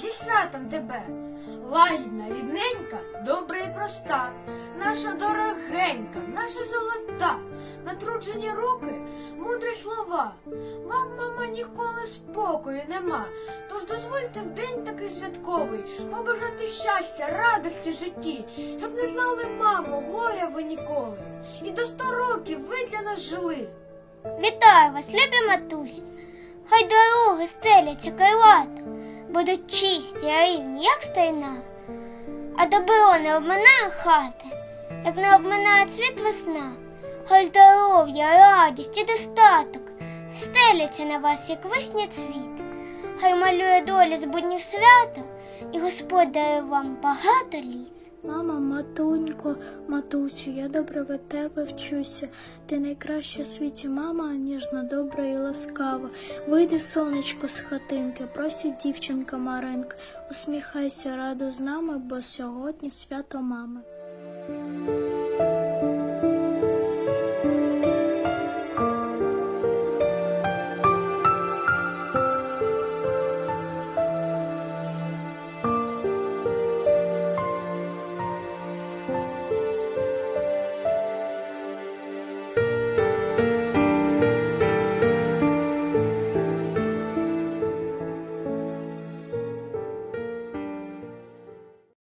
зі святом тебе. Лагідна, рідненька, добра і проста, наша дорогенька, наша золота, натруджені руки, мудрі слова. Вам, мама, ніколи спокою нема. Тож дозвольте в день такий святковий побажати щастя, радості житті, щоб не знали, мамо, горя ви ніколи. І до сто років ви для нас жили. Вітаю вас, любі матусі. Хай дороги стеляться крилато, будуть чисті, а рівні, як стайна. А добро не обминає хати, як не обминає цвіт весна. Хай здоров'я, радість і достаток стеляться на вас, як вишня цвіт. Хай малює доля з будніх свято, і Господь дає вам багато літ. Мама, матунько, матусю, я добре від тебе вчуся. Ти найкраща в світі мама, ніжна, добра і ласкава. Вийди, сонечко, з хатинки, просить дівчинка Маринка. Усміхайся радо з нами, бо сьогодні свято мами.